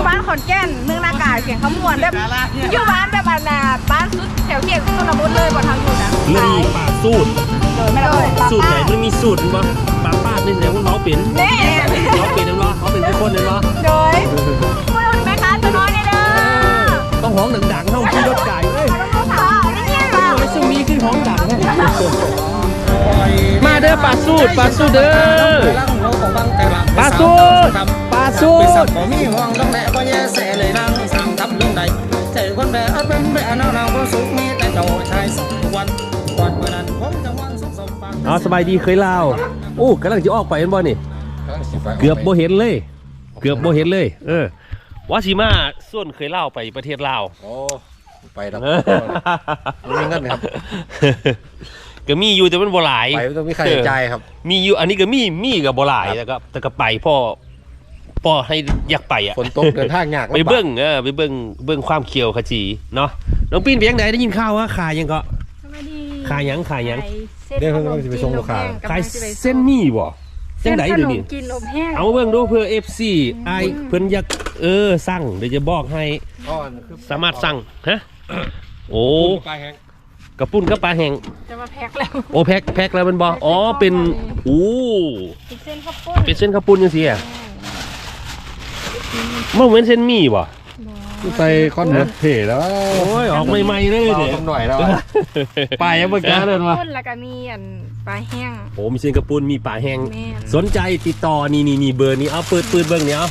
อยู่บ้านขอนแก่นเมืองนากาเสียงขมวนแบบอยู่บ้านแบบอันน่ะบ้านสุดแถวเขตชนบทเลยบนทางอยู่นะเรื่องนี้ป่าสูตรโดยไม่ได้เลยสูตรไหนมันมีสูตรมั้ยป่าป้านี่แสดงว่าเขาเป็นแน่เขาเป็นหรือเปล่าเขาเป็นทุกคนเลยเนาะโดยพูดแม่ค้าตัวน้อยเลยเด้อต้องห้องดังๆเท่าขี่รถไก่เอ้ยอ๋อนี่เนี่ยเหรอไม่ซึ่งมีขึ้นห้องดังแน่มาเด้อป่าสูตรป่าสูตรเด้อปลาสูตรปลา สูตรไปสับบ่มีห้องต้องแหละบ่แย่แสเลยนั่งสั่งทับลงใดใจคนแบบเป็นแบบนาวๆก็สุขมีแต่เจ้าชายสักวันวันเมื่อนั้นผมจะวันสุขสมปังเอาสบายดีเคยเล่าโอ้กำลังจะออกไปเห็นบ่นี่เกือบบ่เห็นเลย เกือบบ่เห็นเลย เออว่าสิมาส่วนเคยเล่าไปประเทศลาวโอ้ไปแล้วเออไม่มีเงินครับก็มีอยู่แต่มันบ่หลายไปต้องมีค่าใช้จ่ายครับ มีอยู่อันนี้ก็มีมีกับบ่หลายแต่ก็แต่ก็ไปพ่อ พ่อให้อยากไปอะฝนตกเดินทางยากไปเบิ่งเออไปเบิ่งเบิ่งความเขียวขจีเนาะน้องปีนไปยังไหนได้ยินข่าวว่าขายยังก็สวัสดีขายหยังขายหยังเดี๋ยวเพิ่งจะไปส่งลูกค้าขายเส้นหมี่บ่จังได๋เส้นขเดี๋ยนวมนี้กินอบแห้งเอาเบิ่งดูเพื่อ FC ไอายเพิ่นอยากเออสั่งเดี๋ยวจะบอกให้อ๋อคือสามารถสั่งฮะโอ้ปลาแห้งกระปุ้นกระปลาแห้งจะมาแพ็คแล้วโอ้แพ็คแพ็คแล้วมันบ่อ๋อเป็นอู้เป็นเส้นข้าวปุ้นเป็นเส้นข้าวปุ้นจังซี่อะ มันเหมือนเส้นหมี่บ่ใส่คอนเวิร์ตเท่แล้ว โอ้ยออกใหม่ๆเลยเราเด้ทำหน่อยแล้วปลายังเมื่อกี้เดินมาปุ้นแล้วก็มีอันปลาแห้งโอ้มีเส้นกระปุ้นมีปลาแห้งแม่นสนใจติดต่อนี่นี่นี่เบอร์นี้เอาเปิดเปิดเบิ่งเนี่ยเอา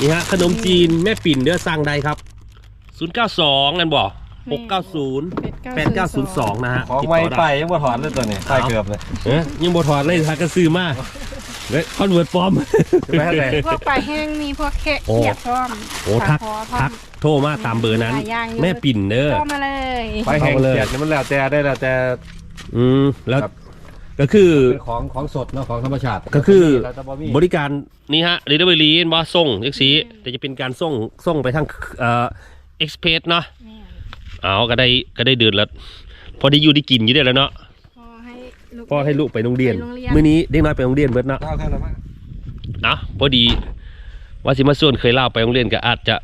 นี่ฮะขนมจีนแม่ปิ่นเด้อสั่งได้ครับ 092นั่นบ่690 8902 นะฮะของติดไม่ต่อไปได้ยังบ่ถอนเลยตัวนี้ใส่เกือบเลยเอ๊ะยังบ่ถอดเลยทากระซื้อมา เว้ยคอนเวิร์ตปลอมจะไปให้ไหน พวกปลาแห้งมีพวกแค่โอ้ เขียดพร้อมโอ้ทักปลาคอพร้อทัม กโทรมาตามเบอร์นั้น หลายอย่างอยู่ แม่ปิ่นเด้อเข้ามาเลยไปแห้งเอาเลยเกียดนี่มันแล้วแต่ได้แล้วแต่ อืมแล้วครับ ก็คือเป็นของของสดเนาะของธรรมชาติก็คือแล้วแต่บ่มีบริการนี่ฮะรีดเวอรี่บอส่งเอ็กซีแต่จะเป็นการส่งส่งไปทางเอ่อเอ็กซ์เพรสเนาะแม่นเอาก็ได้ก็ได้เดือนละพอได้อยู่ได้กินอยู่ได้แล้วเนาะ พอให้ลูกพอให้ลูกไปโรงเรียนไปโรงเรียน มื้อนี้เด็กน้อยไปโรงเรียนเบิดเนาะเอาเท่านั้นมั้งเนาะพอดี ว่าสิมาส่วนเคยเล่าวไปโรงเรียนก็อาจจะ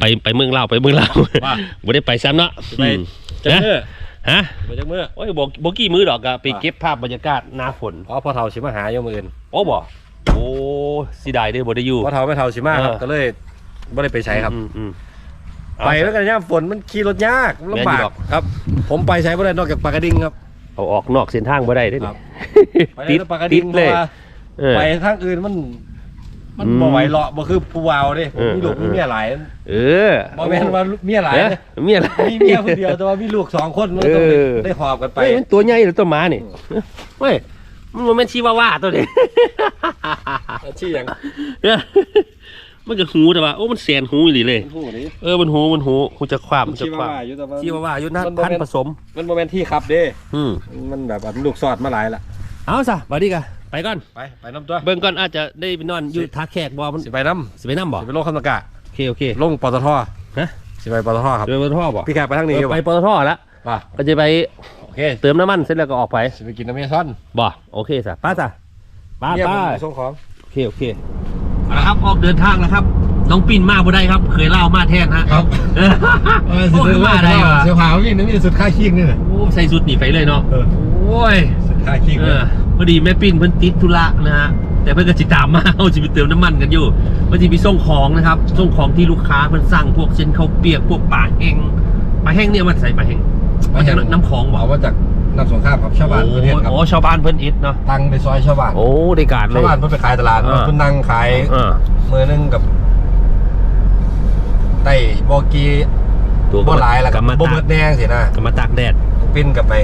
ไปไปเมืองลาวไปเมืองลาวว่าบ่ได้ไปซ้ำเนาะไปอืมจังเมื่อฮะไปจังเมื่อโอ้ยบอกบอกกี่มือดอกก็ไปเก็บภาพบรรยากาศหน้าฝนอ๋อพอเท่าสิมาหาอยู่มื้ออื่นโอ้บ่โอ้เสิได้เด้อบ่ได้อยู่พอเท่าไม่เท่าสิมาครับเออ ก็เลยบ่ได้ไปใช้ครับ อืมอืมเอาไปแล้วกันย่ามฝนมันขี่รถยากลำบาแม่นอยู่กดอก ครับ ผมไปใช้บ่ได้นอกจากปากกระดิ่งครับ เอาออกนอกเส้นทางบ่ได้เด้อครับ ไปติดแล้วปากกระติดิ่ดงเลยพราะว่าเออ ไปทางอื่นมัน มันอืมบ่ไหวเลาะบ่คือผู้วาวเด้ผมเออมีลูกเออ มีเมียหลายเออบ่แม่นว่าเมียหลายเอ๊ะเด้เมียอะไร มีเมียคนเดียวแต่ว่ามีลูกสองคนมันต้องได้เออ ได้หอบกันไป เฮ้ยมันตัวใหญ่หรือตัวหมานี่เฮ้ยมันบ่แม่นชีวาว่าตัวนี้ชื่อหยังเออ มันก็หูแต่ว่าโอ้ มันแสนหูอีหลีเลยผู้นี้เออ มันหูมันหูหูจะความมันจะชื่อความว่าอยู่แต่ว่า ชีวาว่าอยู่นะมันบ่พันแม่นธุ์ผสม มันบ่แม่นที่ขับเด้ อืมมันแบบว่าลูกสอดมาหลายละเอาซะบัดนี้ก็ไปก่อน ไป ไปน้ำตัว เบิ่งก่อนอาจจะได้ไปนอนอยู่ท่าแขกบ่มันสิไปน้สิไปนํบ่ำสิไปลงคำตะกะโอเคโอเคลงปตทฮะสิไปปตทครับเดินไปท่อบ่พี่แขกไปทางนี้เออยู่อไปบ่ปตทแล้วป่ะก็จะไปโอเคเติมน้ำมันเสร็จแล้วก็ออกไปสิไปกินน้ำเมซอนบ่โอเคซะป้าจ้ะป้าเยี่ยมป้าไปส่งของ โอเคโอเค เอาละครับออกเดินทางแล้วครับ น้องปิ่นมาบ่ได้ครับ เคยเล่ามาแทนฮะครับเออโอ้ยมาได้ว่ะเสื้อผ้าพี่นี่มีแต่สุดค่าคิงนี่น่ะโอ้ใส่สุดหนีไปเลยเนาะเออโอ้ยสุดค่าคิงเอเลยอพอดีแม่ปิ่นเพิ่นติดธุระนะฮะแต่เพิ่นก็จิตามมาเอาจะไปเติมน้ำมันกันอยู่ว่าจะไปส่งของนะครับส่งของที่ลูกค้าเพิ่นสั่งพวกเส้นข้าวเปียกพวกปลาแห้งปลาแห้งเนี่ยมันใส่ปลาแห้งมาจากน้ำของบ่เอามาจาก น้ำสงครามครับชาวบ้านประเทศครับโอ้ชาวบ้านเพิ่นอิดเนาะตังไปซอยชาวบ้านโอ้ได้การเลชาวย บ้านเพิ่นไปขายตลาดเออเพิ่นนั่งขายเออมือหนึงกับได้บอกีตัวบ่หลายแล้วกักับบมาบ่ตาเบิกดแดงสินะกับมาตากแดดปิ้นกับไป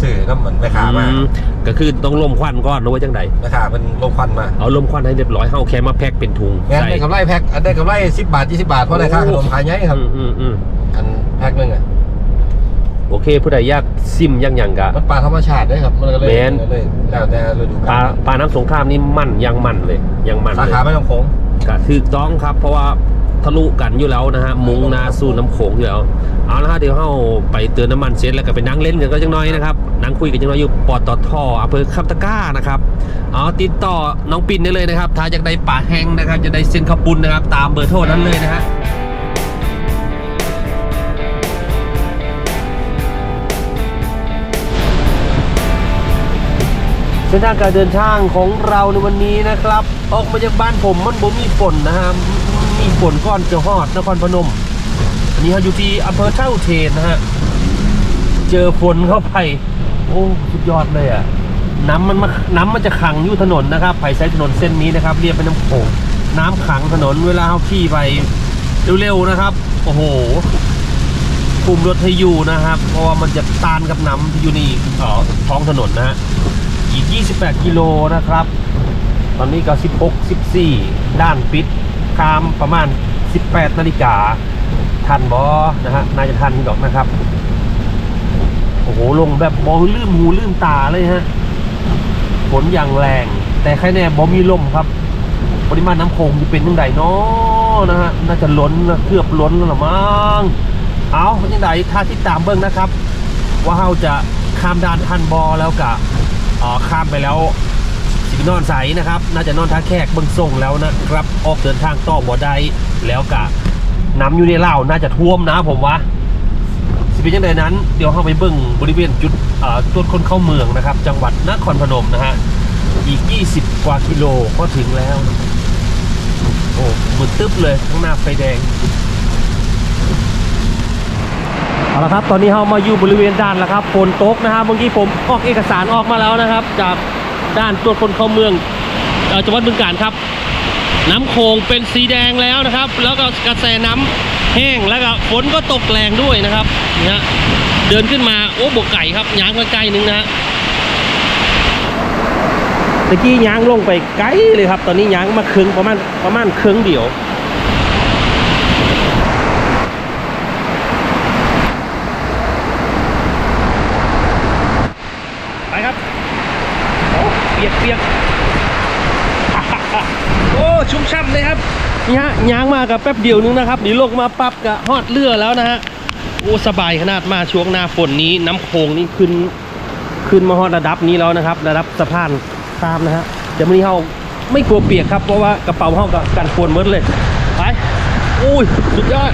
ซื้อน้ำเหมือนแม่ค้ามาอืมก็คือต้องลมควันก่อนหรือว่าจังไดแม่ค้าเพิ่นลงควันมาเอาลมควันให้เรียบร้อยเฮาแค่มาแพ็คเป็นถุงแม่นได้กำไรแพ็คอันได้กำไร10 บาท 20 บาทเพราะได้ค่าขนมขายใหญ่ครับ อืมอืมอืมอันแพ็คหนึงอะ โอเค ผู้ใดอยากซิมยังยังกะ มันปลาธรรมชาติเด้ครับ มันก็เลยแม่น เลยแล้วแต่ฤดูปลากาลปลาน้ำสงครามนี่มันยังมันเลยยังมันสาเลยขาไม่ต้องโค้งก็ถูกต้องครับ เพราะว่าทะลุกันอยู่แล้วนะฮะมุงหนาสู้น้ำโขงอยู่แล้วเอาละฮะเดี๋ยวเราไปเตือนน้ำมันเสร็จแล้วก็ไปนั่งเล่นกันก็จังน้อยนะครับนั่งคุยกันจังน้อยอยู่ปอตทอำเภอคำตะกร้านะครับเอาติดต่อน้องปิ่นได้เลยนะครับถ้าอยากได้ป่าแห้งนะครับจะได้เส้นข้าวปุ้นนะครับ ตามเบอร์โทรนั้นเลยนะฮะ เส้นทางการเดินทางของเราในวันนี้นะครับ ออกมาจากบ้านผมมันบ่มีฝนนะฮะมีฝนก่อนจะฮอดนครพนม อันนี้เราอยู่ที่อำเภอเท่าเทนนะฮะเจอฝนเข้าไปโอ้สุดยอดเลยอะน้ำมันมาน้ำมันจะขังอยู่ถนนนะครับไผ่ใช้ถนนเส้นนี้นะครับเรียบเป็นน้ำโขงน้ำขังถนนเวลาเขาขี่ไปเร็วๆนะครับ โอ้โหคุมรถให้อยู่นะครับ เพราะว่ามันจะตานกับน้ำที่อยู่ในเอ่อท้องถนนนะฮะ อีก 28 กิโลนะครับ ตอนนี้ก็ 16 14 ด้านปิดคามประมาณ 18 นาฬิกา ทันบอนะฮะน่าจะทันดอกนะครับ โอ้โห ลงแบบบอลืมหูลืมตาเลยฮะฝนอย่างแรง แต่แค่แน่บอมีลมครับ ปริมาณน้ำโขงจะเป็นยังไงเนาะนะฮะน่าจะล้นนะเกือบล้นแล้วมั้งเอาเป็นยังไงถ้าติดตามเบิ้งนะครับ ว่าเราจะข้ามด่านทันบอแล้วกะ อ๋อข้ามไปแล้วสินอนใสนะครับ น่าจะนอนท่าแขกเบิ้งส่งแล้วนะครับ ออกเดินทางต่อบ่ได้แล้วกะน้ำอยู่ในเล่าน่าจะท่วมนะผมว่าสิเป็นยังไงนั้น เดี๋ยวเราไปเบิ้งบริเวณจุดตรวจคนเข้าเมืองนะครับ จังหวัดนครพนมนะฮะอีก 20 กว่ากิโลก็ถึงแล้ว โอ้หมืดตึ๊บเลยข้างหน้าไฟแดง เอาละครับ ตอนนี้เรามาอยู่บริเวณด้านแล้วครับฝนตกนะครับเมื่อกี้ผมออกเอกสารออกมาแล้วนะครับ จากด้านตรวจคนเข้าเมืองจังหวัดบึงกาฬครับ น้ำโขงเป็นสีแดงแล้วนะครับ แล้วก็กระแสน้ำแห้งแล้วก็ฝนก็ตกแรงด้วยนะครับนะเดินขึ้นมาโอ้บกไก่ครับยางใกล้ๆนึงนะฮะตะกี้ยางลงไปไกลเลยครับ ตอนนี้ยางมาครึ่งประมาณประมาณครึ่งเดียว ไปครับ โอ้ เปียกเปียกโอ้ชุ่มช่ำเลยครับนี่ฮะยางมากับแป๊บเดียวนึงนะครับเดี๋ยวลงมาปั๊บกะฮอดเรือแล้วนะฮะโอ้สบายขนาดมาช่วงหน้าฝนนี้น้ำโขงนี่ขึ้น ขึ้นมาฮอดระดับนี้แล้วนะครับ ระดับสะพานข้ามนะฮะเดี๋ยววันนี้เราไม่กลัวเปียกครับเพราะว่ากระเป๋าเรากับกันฝนหมดเลยไปโอ้ยสุดยอด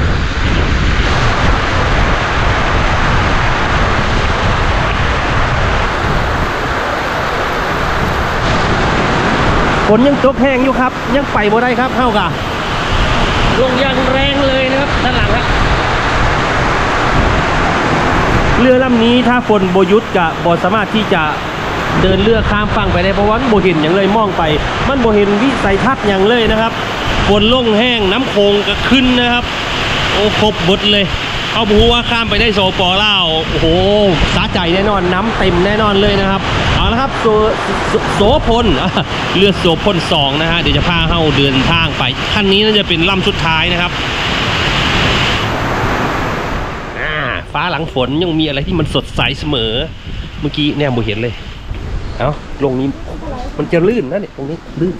ฝนยังตกแห้งอยู่ครับ ยังไปบ่ได้ครับเท่ากะลงอย่างแรงเลยนะครับด้านหลังครับเรือลำนี้ถ้าฝนโบหยุดกะบ่สามารถที่จะเดินเรือข้ามฝั่งไปได้เพราะว่ามันโบเห็นอย่างเลยมองไป มันโบเห็นวิสัยทัศน์อย่างเลยนะครับฝนลงแห้งน้ำโขงก็ขึ้นนะครับ โอ้ครบบดเลย เอาบูว่าข้ามไปได้โซปอล่าวโอ้โหสาใจแน่นอนน้ำเต็มแน่นอนเลยนะครับ เอาละครับโซโสพลอะเรือโสพลสองนะฮะเดี๋ยวจะพาเข้าเดินทางไปคันนี้น่าจะเป็นลำสุดท้ายนะครับฟ้าหลังฝนยังมีอะไรที่มันสดใสเสมอ เมื่อกี้เนี่ยโมเห็นเลย เอาลงนี้มันจะลื่นนะเนี่ยตรงนี้ลื่น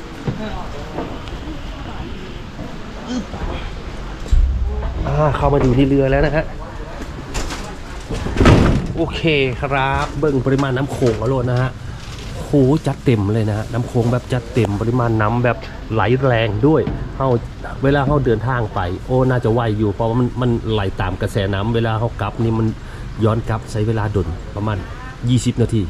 อ่าเข้ามาอยู่ที่เรือแล้วนะฮะ โอเคครับ เบิ่งปริมาณน้ำโขงเอาโลดนะฮะโหจัดเต็มเลยนะฮะน้ำโขงแบบจัดเต็มปริมาณน้ำแบบไหลแรงด้วยเฮาเวลาเฮาเดินทางไป โอ้น่าจะไวอยู่เพราะว่ามันมันไหลตามกระแสน้ำเวลาเฮากลับนี่มันย้อนกลับใช้เวลาดนประมาณ 20 นาที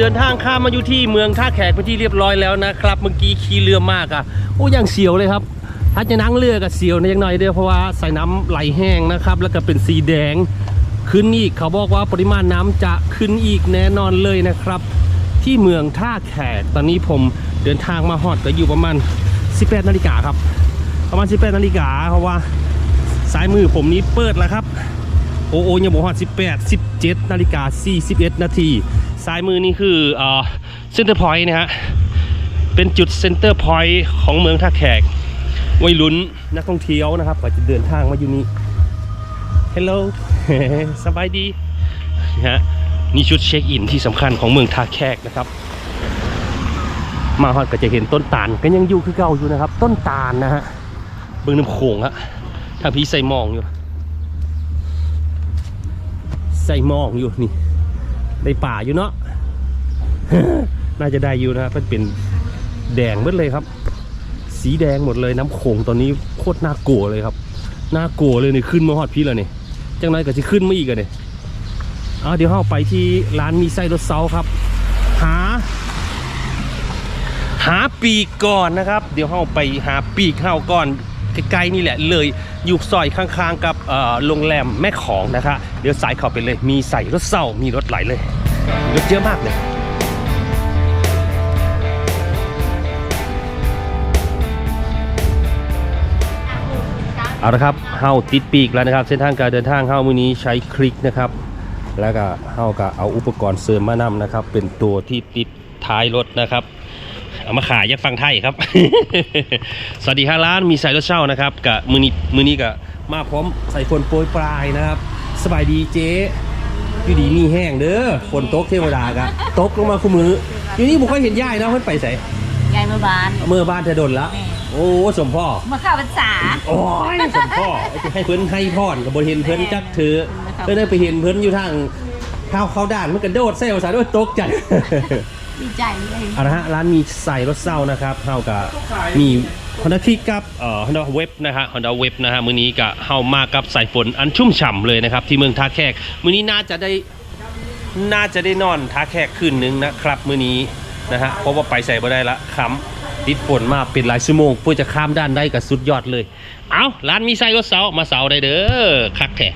เดินทางข้ามมาอยู่ที่เมืองท่าแขกเป็นที่เรียบร้อยแล้วนะครับ เมื่อกี้ขี่เรือมากอะโอ้ยังเสียวเลยครับถ้าจะนั่งเรือกับเสียวนะยังหน่อยเดียวเพราะว่าใสายน้ำไหลแห้งนะครับ แล้วก็เป็นสีแดงขึ้นอีกเขาบอกว่าปริมาณน้ำจะขึ้นอีกแน่นอนเลยนะครับ ที่เมืองท่าแขกตอนนี้ผมเดินทางมาฮอดก็อยู่ประมาณ 18นาฬิกาครับ ประมาณ 18นาฬิกาเพราะว่าสายมือผมนี้เปิดแล้วครับโอโอยังบอกว่า18 17นาฬิกา41นาที ซ้ายมือนี่คือเซ็นเตอร์พอยต์นะฮะ เป็นจุดเซ็นเตอร์พอยต์ของเมืองท่าแขกวัยรุ่นนักท่องเที่ยวนะครับก็จะเดินทางมาอยู่นี่ฮัลโหลสบายดีนะฮะนี่ชุดเช็คอินที่สำคัญของเมืองท่าแขกนะครับ มาฮอดก็จะเห็นต้นตาลก็ยังอยู่คือเก่าอยู่นะครับ ต้นตาลนะฮะเบื้องน้ำโขงฮะทางพี่ใส่หมองอยู่ใส่หมองอยู่นี่ ในป่าอยู่เนาะน่าจะได้อยู่นะครับเป็นแดงหมดเลยครับ สีแดงหมดเลยน้ำโขงตอนนี้โคตรน่ากลัวเลยครับน่ากลัวเลยนี่ขึ้นมาฮอดพี่แล้วนี่จังไรก็จะขึ้นมาอีกอะเนี่ยเอาเดี๋ยวเราไปที่ร้านมีไส้รถเซาครับ หา หาปีกก่อนนะครับ เดี๋ยวเราไปหาปีกเข้าก่อน ใกล้ๆนี่แหละเลยอยู่ซอยข้างๆกับโรงแรมแม่ของนะคะเดี๋ยวสายเข้าไปเลยมีใส่รถเศร้ามีรถไหลเลยรถเยอะมากเลยเอาละครับเฮาติดปีกแล้วนะครับ เส้นทางการเดินทางเฮามือนี้ใช้คลิกนะครับ แล้วก็เฮาก็เอาอุปกรณ์เสริมมานำนะครับ เป็นตัวที่ติดท้ายรถนะครับ เอามาขายอยักฟังไทยครับ สวัสดีครับร้านมีสายรถเช่านะครับกับมือนี้มือนี้ก็มาพร้อมใส่ฝนโปรยปลายนะครับ สบายดีเจ๊อยู่ดีมีแห้งเด้อฝนตกเทวดากะตกลงมาคู่มืออยู่นี่ผมเคยเห็นย่ายนะเพิ่นไปใส่ยายเมื่อบ้านเมื่อบ้านเธอดนละโอ้สมพ่อมาเข้าพรรษาโอ้ยสมพ่อให้เพิ่นให้พรกับบเห็นเพิ่นจักเธอเพิ่นได้ไปเห็นเพิ่นอยู่ทางข้าวเขาด่านมันกระโดดเซลสาด้วยตกใจ ดีใจเลยเอาละฮะร้านมีใส่รถเศร้านะครับเฮากับมีฮอนด้าคลิกกับเอ่อฮอนด้าเว็บนะฮะฮอนด้าเว็บนะฮะมื้อนี้ก็เฮามากับสายฝนอันชุ่มฉ่ำเลยนะครับ ที่เมืองท่าแขกมื้อนี้น่าจะได้น่าจะได้นอนท่าแขกคืนนึงนะครับมื้อนี้นะฮะเพราะว่าไปใส่บ่ได้ละค้ำติดฝนมาเป็นหลายชั่วโมงเพื่อจะข้ามด้านได้ก็สุดยอดเลย เอาร้านมีใส่รถเสามาเสาได้เด้อคักแท้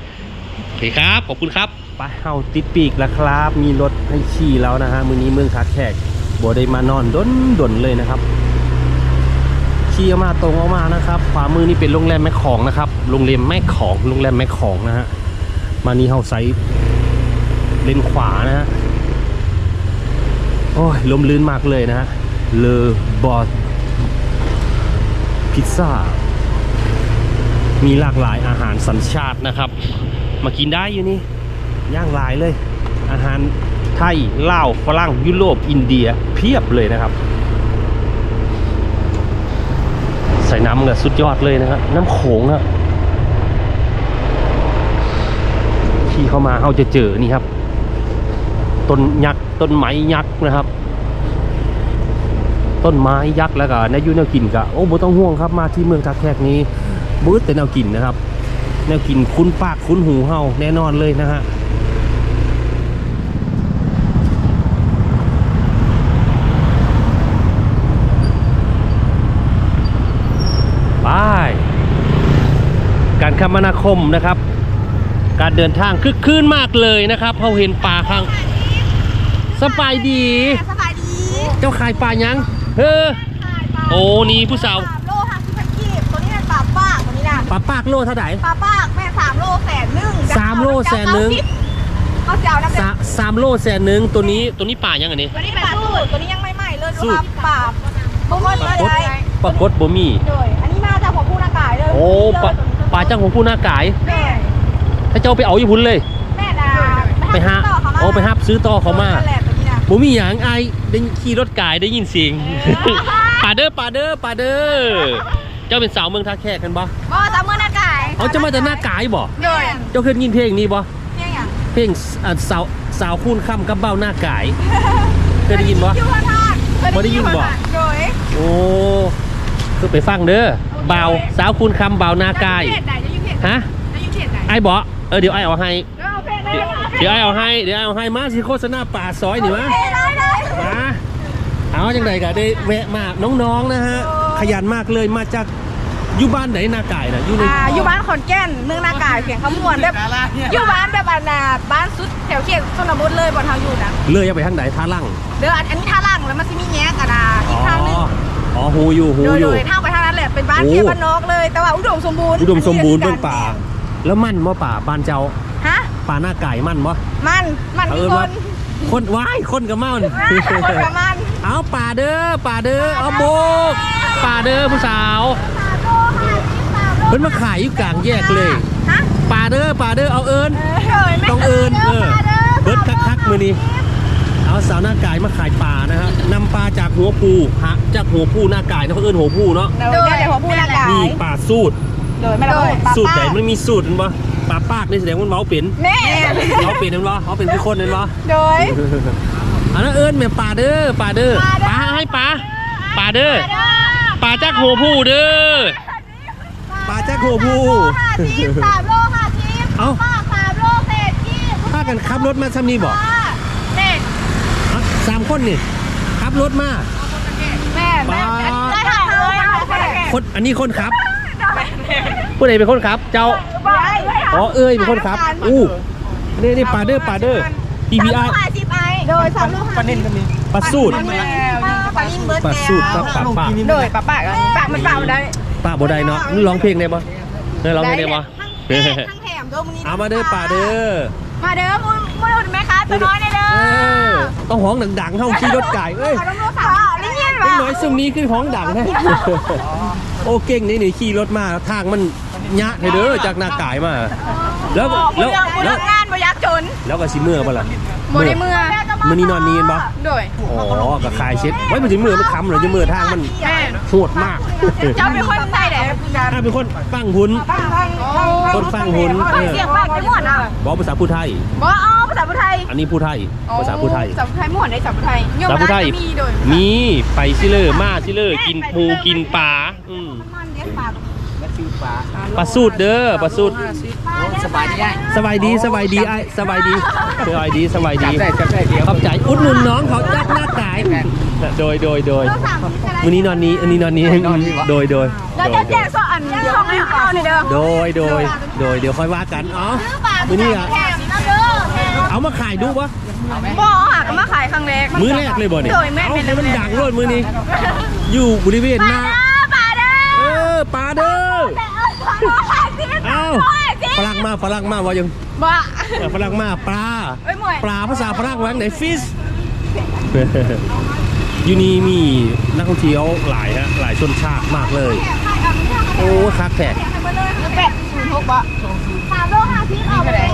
โอเคครับขอบคุณครับ ไปเฮาติดปีกแล้วครับ มีรถให้ขี่แล้วนะฮะมื้อนี้เมืองท่าแขกบัได้มานอนดนดนเลยนะครับขี่ออกมาตรงออกมานะครับขวามือนี่เป็นโรงแรมแม่ของนะครับโรงแรมแม่ของโรงแรมแม่ของนะฮะมานี่เฮาไซส์เลนขวานะฮะโอ้ยลมลื่นมากเลยนะฮะเลอบอสพิซซ่ามีหลากหลายอาหารสัญชาตินะครับ มากินได้อยู่นี่ ย่างลายเลย อาหารไทยลาวฝรั่งยุโรปอินเดียเพียบเลยนะครับ ใส่น้ำกับสุดยอดเลยนะครับน้ำโขงนะที่เข้ามาเขาจะเจอนี่ครับต้นยักษ์ต้นไม้ยักษ์นะครับ ต้นไม้ยักษ์แล้วก็นายุแนวกินกะโอ้บ่ต้องห่วงครับมาที่เมืองทักแขกนี้บูธแต่แนวกินนะครับ แนวกินคุ้นปากคุ้นหูเฮาแน่นอนเลยนะฮะ ไปการ คมนาคมนะครับ การเดินทางคึกคืนมากเลยนะครับเราเห็นป่าข้างสบายดี สบายดี เจ้าขายป่ายังเฮ้อโอ้นี่ผู้สาวสามโลห้าสิบพันกีบตัวนี้เป็นปลาปากตัวนี้นะป่าปากโลเท่าไหร่ปลาปากแม่สามโลแสนหนึ่งสามโลแสนหนึ่งเขาจะเอาน้ำสาสามโลแสนหนึ่งตัวนี้ตัวนี้ป่ายังอันนี้ตัวนี้เป็นสูตรตัวนี้ยังไม่ใหม่เลยสูดูตรครับปลาบุ้งก้อนปเลรากฏยปรากฏบ่มีเลยอันนี้มาจากของผู้นากายเลยโอ้ป่า ป่าจังของผู้หน้ากายแม่ถ้าเจ้าไปเอาอยู่พุ่นเลย แม่ดาไปหาโอ้ไปหับซื้อต่อเขามานั่นแหละตัวนี้นะบ่มีหยังไอายได้ขี่รถกายได้ยินเสียง ป่าเด้อป่าเด้อป่าเด้อเจ้าเป็นสาวเมืองท่าแขกกันบ่บ่ตามมือนากายเอาจะมาจากหน้ากายบ่เลยเจ้าเคยได้ยินเพลงนี้บ่เนี่ยอย่างเพลงอ่าสาวสาวคูณค่ำกับเบ้าหน้ากายเคยได้ยินบ่ยูพทอดบ่ได้ยินบ่โดยโอ้ คือไปฟังเด้อเบาวสาวคูณคำเบาวหน้ากายเพจไหนจะยูเพจฮะจะยูเพจไหนไอ้บ่เออเดี๋ยวไอ้เอาให้เอาเพจไหนเดี๋ยวเดี๋ยวไอ้เอาให้เดี๋ยวไอ้เอาให้มาสิโฆษณาป่าซอยนี่มาได้ได้มาเอาจังไดก็ได้แวะมาน้องๆนะฮะขยันมากเลยมาจากอยู่บ้านไหนหน้ากายนะอยู่ในอ่าอยู่บ้านขอนแก่นเมืองนากายเขียงขมวนแบบอยู่บ้านแบบอันน่ะบ้านสุดแถวเขตชนบทเลยบนทางอยู่นะเลยยังไปทางไหนท่าลั่งเดี๋ยวอันอันนี้ท่าล่างแล้วมันจะมีแง่กันอะอีกทางหนึง อ๋อหูอยู่หูโดยอโดยู่ยทางไปทางเป็นบ้านโอ้เพียบ้านนอกเลย แต่ว่าอุดมสมบูรณ์อุดมสมบูรณ์เบื้องป่า แล้วมั่นบ่ป่าบ้านเจ้าฮะป่าหน้าไก่มั่นบ่มันมันเอคืออคว่านคนว้ายคนกับเมาคนกับมันเอาป่าเด้อป่าเด้อเอาโบกป่าเด้อผู้สาวเพิ่นมาขายอยู่กลางแยกเลย ฮะป่าเด้อป่าเด้อเอาเอิญ เออไม่ต้องเอิญเออเด้อเบิดคักๆมือนี้เอาสาวหน้ากายมาขายป่านะฮะนำปลาจากหัวปูฮะ จากหัวปูหน้ากายนะเขาเอิญหัวปูเนาะโดยเดี๋ยวผมพูดละกันนี่ป่าสูตรโดยไม่ละปลาสูตรไหนป้ามันมีสูตรมันบ่ป่าปากนี่แสดงว่ามันเมาเป็นแม่เมาเป็นนั่นบ่เขาเป็นคือคนนั่นบ่โดยอันนั้นเอิญแม่ป่าเด้อป่าเด้อป่าให้ป่าป่าเด้อป่าจากหัวปูเด้อป่าจากหัวปูห้าสิบสามโลห้าสิบเอ้าป้าสามโลเศษยี่พากันขับรถมาซ้ำนี่บ่ป้าเด็กอะสามคนนี่ขับรถมาแม่แมได้ถ่ายเลยถ่ายเลยคนอันนี้คนขับ ผู้ใดเป็นคนขับ เจ้าอ๋อเอ้ยเป็นคนขับ อู้นี่นี่ปาเดอร์ปาเดอร์ PPI โดยสามโลห้าปลาเน่นก็มีปลาสูตรปลานิ่มเบิร์ดปลาสูตรครับปลาปลาโดยปลาปากปากมันปากได้ปลาบ่ได้เนาะร้องเพลงได้ปะได้ร้องเพลงได้ปะทั้งแถมด้วยมึงนี่เอามาเด้อปลาเด้อมาเด้อมึงมึงดูไหมคะตัวน้อยเด้อเออต้องห้องดังๆเท่าขี่รถไก่เอ้ย เอาต้องรู้สาวนี่ยินเล็ป่ะกน้อยซุ่มนี้ขึ้นห้องดังแน่โอเก่งนี่นี่ขี่รถมาทางมันยะเด้อจากหน้าไก่มา แล้วแล้วแล้วงานบ่ยักจน แล้วก็สิเมื่อปะล่ะ บ่ได้เมื่อ มื้อนี้นอนนีกันปะโดยอ๋อกับคายเช็ดไว้มันจะมือมันคำเหรอจะมือทางมันแม่โหดมากเจ้าเป็นคนใต้ไหนถ้าเป็นคนฟังหุนคนฟังหุนเออเสียงปากไม่หมดอะบอกภาษาผู้ไทยบ่อ๋อภาษาพุทธไทย อันนี้ผู้ไทยภาษาผู้ไทยภาษาพุทธไทยหมดในภาษาพุทธไทยภาษาผู้ไทยมีโดยมีไปซิเลอร์มาซิเลอร์กินปูกินปลาอืม ปลาสูตรเด้อปลาสูตรสบายดีได้สบายดีสบายดีไอ้สบายดีสบายดีสบายดีจับได้จับได้เดียวขอบใจอุดหนุนน้องเขาจักหน้ากายโดยโดยโดยวันนี้นอนนี้อันนี้นอนนี้โดยโดยแล้วจะแจกสองอันเดียวให้เอาในเด้อโดยโดยโดยเดี๋ยวค่อยว่ากันอ๋อมื้อนี้อะแถมนะเด้อแถมเอามาขายดูวะบ่หาก็มาขายครั้งแรกมื้อแรกเลยบ่เนี่ยโดยแม่เอาเป็นให้มันดังรถมื้อนี้อยู่บริเวณหน้าปลาเด้อเออปลาเด้อเอ้าเอ้าฝรั่งมาฝรั่งมาว่ายังบ่เออฝรั่งมาปลาเอ้ยหมวยปลาภาษาฝรั่งว่าไงฟิชอยู่นี่มีนักท่องเที่ยวหลายฮะหลายชนชาติมากเลย โอ้คักแขกแปดศูนย์หกบ่สามโลห้าสิบเอาไปเลย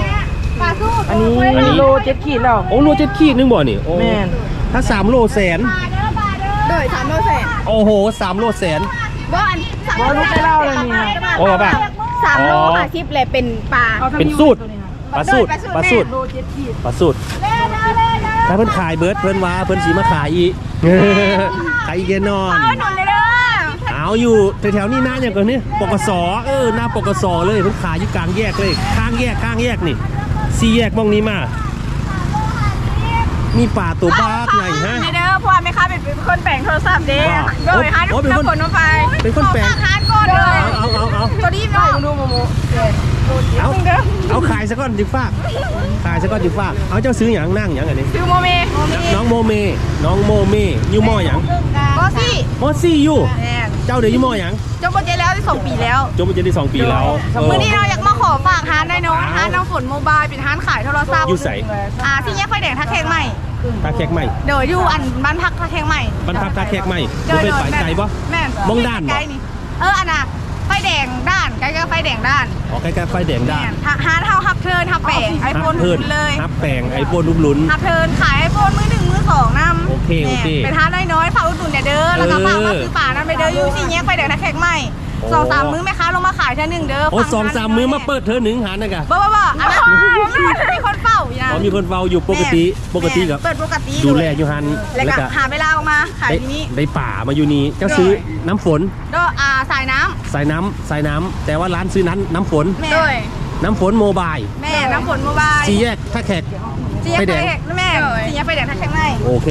ปลาสู้อันนี้อันนี้โลเจ็ดขีดแล้วโอ้โลเจ็ดขีดนึงบ่นี่โอ้แม่นถ้าสามโลแสนปลาเด้อปลาเด้อโดยสามโลแสนโอ้โหสามโลแสน บ่อันสามบ่รู้ไปเล่าเลยนี่นะโอ้ป่ะสามโลอ๋อห้าสิบเลยเป็นปลา เป็นสูตรปลาสูตรปลาสูตรโลเจ็ดขีดปลาสูตรเด้อเด้อเด้อเด้อถ้าเพิ่นขายเบิร์ดเพิ่นว่าเพิ่นสีมาขายอีกขายอีกแน่นอน เอาหนุนเลยเด้อเอาอยู่แถวๆนี้หน้าอย่างก่อนนี่ปกสเออหน้าปกสเลยเพิ่นขายอยู่กลางแยกเลยข้างแยกข้างแยกนี่สี่แยกมองนี้มา มีป่าตัวบ้าไงฮะในเด้อเพราะว่าแม่ค้าเป็นคนแปลงโทรศัพท์เด้ว่าโดยฮันโอ้เป็นคนผลมาไปเป็นคนแปลงฮันก่อนเลยเอาเอาเอาเอาตัวนี้เนาะดูโมโมเอาเด้อเอาขายซะก่อนจึงฝากขายซะก่อนจึงฝากเอาเจ้าซื้ออย่างนั่งอย่างอันนี้ซื้อโมเมน้องโมเมน้องโมเมอยู่มออย่างก็สิมอซี่อยู่แน่เจ้าเดี๋ยวอยู่มออย่างจบโปรเจกต์แล้วที่สองปีแล้วจบมาจะได้สองปีแล้วเออมื่อนี้เราอยากมาขอฝากฮานได้เนาะฮานน้ำฝนโมบายเป็นฮานขายโทรศัพท์อยู่ใสอ่าที่แยกไฟแดงทักแขกใหม่ ตาแขกใหม่ เดี๋ยวอยู่อันบ้านพักทักแขกใหม่บรรทับตาแขกใหม่บ่เป็นฝ่ายไกลปะแม่นมองด้านบ่ใกล้นี่เอออันน่ะไฟแดงด้านใกล้ๆไฟแดงด้านอ๋อใกล้ๆไฟแดงด้านแม่นฮานเฮาฮับเทิร์นฮับแปลงไอโฟนเพิ่นเลยฮับแปลงไอโฟนลูกหลุนฮับเทิร์นขายไอโฟนมือหนึ่งมือสองนำโอเคโอเคเป็นฮานน้อยๆฝากอุดหนุนเดี๋ยวเด้อแล้วก็เออฝากมาซื้อป่านั่นไปเด้ออยู่ที่แยกไฟแดงทักแขกใหม่โอ้ สองสามมื้อแม่ค้าลงมาขายเท่านึงเด้อโอ้ฝกสองสามมือมาเปิดเธอหนึ่งหันนะกะบ่บ่บ่อันนั้นมีคนเฝ้าอยู่นะอ๋อมีคนเฝ้าอยู่ปกติปกติกับเปิดปกติดูแลอยู่หันแล้วก็หาเวลาออกมาขายได้ที่นี่ได้ป่ามาอยู่นี่เจ้าซื้อน้ำฝนก็อ่าสายน้สายน้ำสายน้ำแต่ว่าร้านซื้อนั้นน้ำฝนำแม่น้ำฝนโมบายแม่น้ำฝนโมบายสี่แยกท่าแขกจีแยไฟกแดไฟงแดงแม่จีแยกไฟแดงทักแข้งในโอเค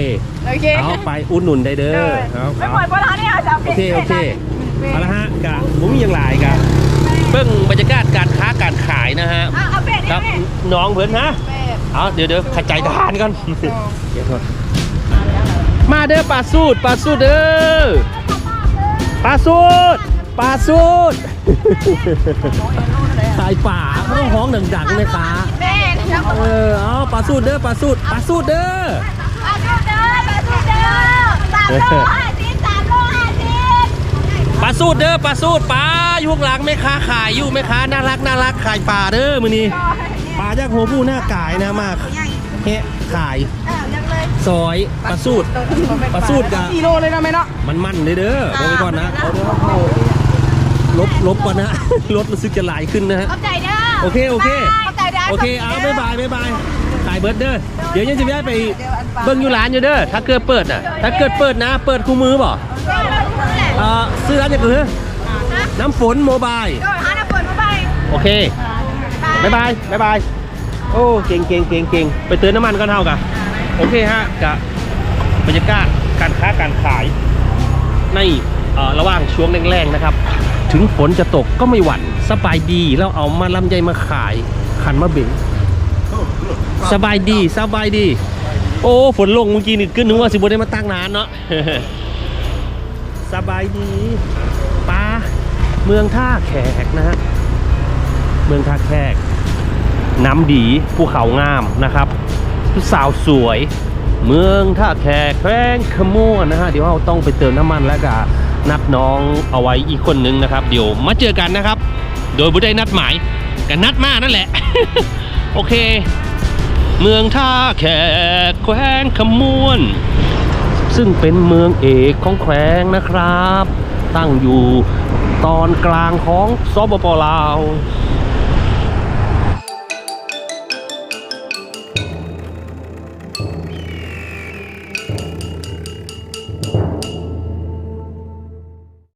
โอเคเอาไปอุดหนุนได้เด้อเอาไม่เอาปล่อยเพราะร้านนี้อาจจะโอเคโอเค เอาละฮะกะผมมีอย่างหลายกะเบิ่งบรรยากาศการค้าการขายนะฮะอะเอาเป็ดครับนี่น้องเพิ่นฮะเป็ดเอาเดี๋ยวเดี๋ยวขจายทหานก่อนเดี๋ยวก่อนมาเด้อปลาสูตรปลาสูตรเด้อปลาสูตรปลาสูดขายป่าไม่ต้องห้องดังๆเลยค่ะแม่นะเออเอาปลาสูดเด้อปลาสูดปลาสูดเด้อปลาสุดเด้อปลาสุดเด้อสามโลห้าสิบสามโลห้าสิบ ปลาสูดเด้อปลาสูดปลาอยู่ข้างหลังแม่ค้าขายอยู่แม่ค้าน่ารักน่ารักขายปลาเด้อมื้อนี้ปลาจากหัวผู้หน้ากายนะมากเฮะขายเออยังเลยซอยปลาสูดปลาสูดกะกิโลเลยนะแม่เนาะมันมันเลยเด้อบอกไว้ก่อนนะเอาเดี๋ยวเข้าลบลบก่อนนะรถรู้สึกจะหลายขึ้นนะฮะเข้าใจเด้อโอเคโอเคเข้าใจได้โอเคเอาบ๊ายบายบ๊ายบายขายเบิร์ดเด้อเดี๋ยวยังจะได้ไปเบิ่งอยู่ร้านอยู่เด้อถ้าเกิดเปิดน่ะถ้าเกิดเปิดนะ เปิดคู่มือบ่ เอ่อซื้อร้านอย่างอื่นน้ำฝนโมบาย ก็หาหน้าเปิดมาไปโอเคบ๊ายบายบ๊ายบาย โอ้ เก่งเก่งเก่งเก่งไปเติมน้ำมันกันเท่ากันโอเคฮะกะบรรยากาศการค้าการขาย ในเอ่อระหว่างช่วงแรงๆนะครับ ถึงฝนจะตกก็ไม่หวั่นสบายดีแล้วเอามาลำไยมาขาย ขันมาเบ่งสบายดีสบายดี โอ้ ฝนลงเมื่อกี้นี่ก็นึกว่าสิบได้มาตั้งนานเนาะ สบายดีปลาเมืองท่าแขกนะฮะเมืองท่าแขก น้ำดีภูเขางามนะครับสาวสวย เมืองท่าแขกแขวงขมวนนะฮะเดี๋ยวเราต้องไปเติมน้ำมันแล้วก็นัดน้องเอาไว้อีกคนนึงนะครับ เดี๋ยวมาเจอกันนะครับ โดยบุได้นัดหมายกันนัดมานั่นแหละ โอเค เมืองท่าแขกแขวงขมวน ซึ่งเป็นเมืองเอกของแขวงนะครับ ตั้งอยู่ตอนกลางของสปปลาว